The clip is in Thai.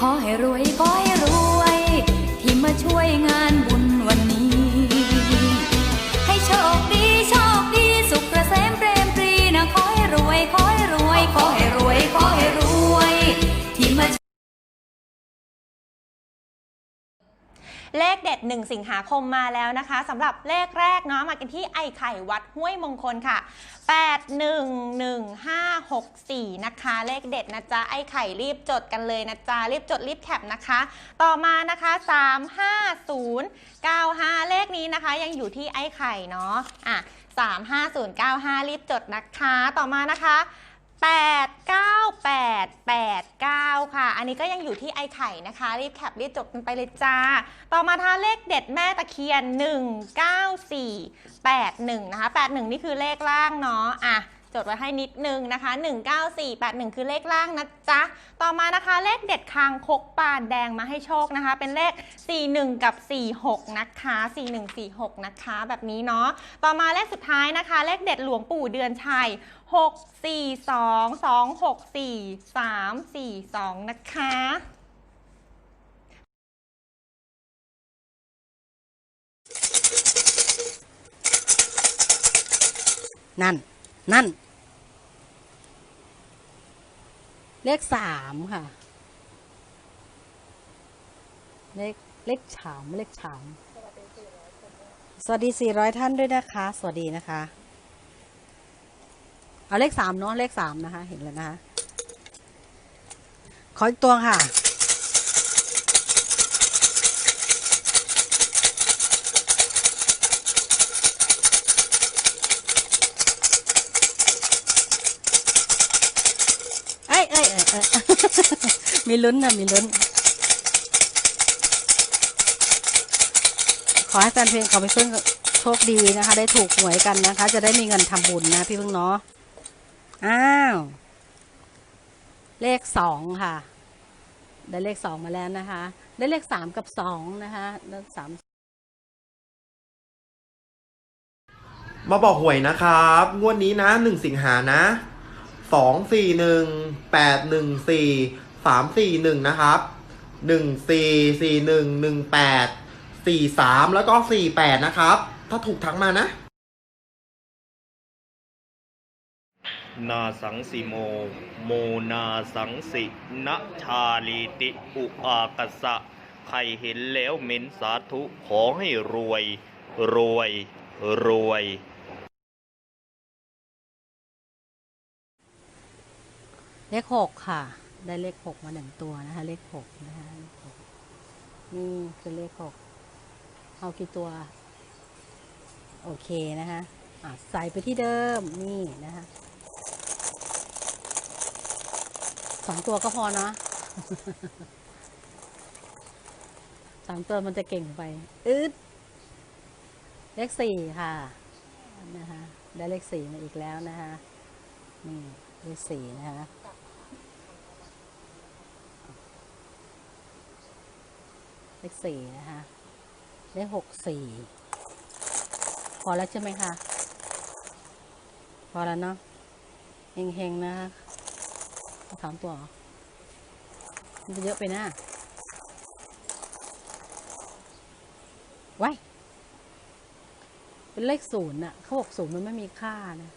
ขอให้รวยขอให้รวย ที่มาช่วยงานบุญวัน เลขเด็ด 1 สิงหาคมมาแล้วนะคะสำหรับเลขแรกเนาะมากันที่ไอไข่วัดห้วยมงคลค่ะ 811564 นะคะ เลขเด็ดนะจ๊ะ ไอไข่รีบจดกันเลยนะจ๊ะ รีบจดรีบแคปนะคะ ต่อมานะคะ 35095 เลขนี้นะคะ ยังอยู่ที่ไอไข่เนาะอะ35095 รีบจดนะคะ ต่อมานะคะ 89889 ค่ะ อันนี้ก็ยังอยู่ที่ไอไข่นะคะ รีบแคปรีบจดกันไปเลยจ้า ต่อมาท้าเลขเด็ดแม่ตะเคียน 19481 นะคะ 81 นี่คือเลขล่างเนาะอะ จดไว้ให้นิดนึงนะคะ 19481 คือเลขล่างนะจ๊ะ ต่อมานะคะเลขเด็ดคางคกปานแดงมาให้โชคนะคะ เป็นเลข 41 กับ 46 นะคะ 4146 นะคะ แบบนี้เนาะ ต่อมาเลขสุดท้ายนะคะ เลขเด็ดหลวงปู่เดือนชัย 642 264 342 นะคะนั่น นั่น เลขสามค่ะ เลขเลขฉามเลขฉามสวัสดีสี่ร้อยท่านด้วยนะคะ สวัสดีนะคะ เอาเลขสามเนาะเลขสามนะคะ เห็นแล้วนะคะ ขออีกตัวค่ะ มีลุ้นนะมีลุ้น ขอให้แฟนเพลงเขาไปพึ่งโชคดีนะคะ ได้ถูกหวยกันนะคะ จะได้มีเงินทำบุญนะ พี่พึ่งเนาะอ้าว เลขสองค่ะ ได้เลขสองมาแล้วนะคะ ได้เลขสามกับสองนะคะแล้วสามมาบอกหวยนะครับ งวดนี้นะหนึ่งสิงหานะ สองสี่หนึ่งแปดหนึ่งสี่สามสี่หนึ่งนะครับหนึ่งสี่สี่หนึ่งหนึ่งแปดสี่สามแล้วก็สี่แปดนะครับ ถ้าถูกทั้งมานะ นาสังสิโม โมนาสังสินชาลีติอุอากสะ ใครเห็นแล้วเม้นสาธุขอให้รวย รวย รวย เลขหกค่ะ ได้เลขหกมาหนึ่งตัวนะคะ เลขหกนะคะเลขหกนี่คือเลขหกเอากี่ตัว โอเคนะคะะใส่ไปที่เดิมนี่นะคะสองตัวก็พอเนาะสามตัวมันจะเก่งไปอึดเลขสี่ค่ะนะคะได้เลขสี่มาอีกแล้วนะคะนี่เลขสี่นะคะ เลขสี่นะคะเลขหกสี่พอแล้วใช่ไหมคะพอแล้วเนาะเฮงๆนะคะสามตัวมันจะเยอะไปนะไว้เป็นเลขศูนย์อะเขาบอกศูนย์มันไม่มีค่านะ